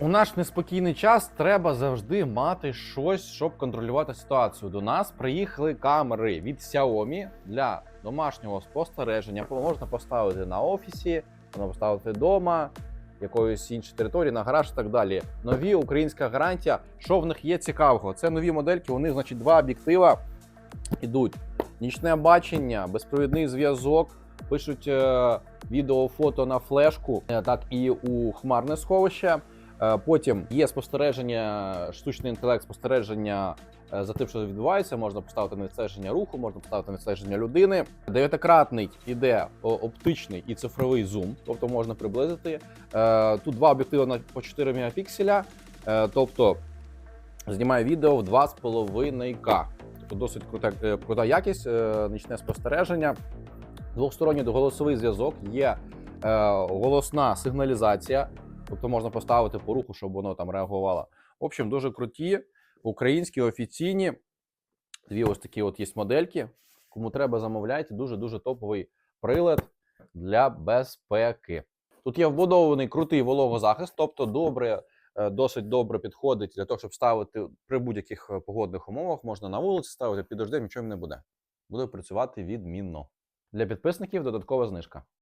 У наш неспокійний час треба завжди мати щось, щоб контролювати ситуацію. До нас приїхали камери від Xiaomi для домашнього спостереження. Можна поставити на офісі, можна поставити вдома, якоїсь іншої території, на гараж і так далі. Нові українська гарантія. Що в них є цікавого? Це нові модельки. Них, значить, два об'єктива ідуть. Нічне бачення, безпровідний зв'язок. Пишуть е, відео, фото на флешку, так і у хмарне сховище. Е, Потім є спостереження, штучний інтелект, спостереження е, за тим, що відбувається. Можна поставити на відстеження руху, можна поставити на відстеження людини. Дев'ятикратний іде оптичний і цифровий зум, тобто можна приблизити. Е, Тут два об'єктиви на по 4 мегапікселя, тобто знімає відео в 2,5К. Тобто досить крута, крута якість, нічне спостереження. Двосторонній голосовий зв'язок, є голосна сигналізація, тобто можна поставити по руху, щоб воно там реагувало. В общем, дуже круті, українські, офіційні. Дві ось такі от є модельки. Кому треба, замовляйте. Дуже дуже топовий прилад для безпеки. Тут є вбудований крутий вологозахист, тобто добре, е, досить добре підходить для того, щоб ставити при будь-яких е, погодних умовах. Можна на вулиці ставити під дождем, нічого не буде. Буде працювати відмінно. Для підписників додаткова знижка.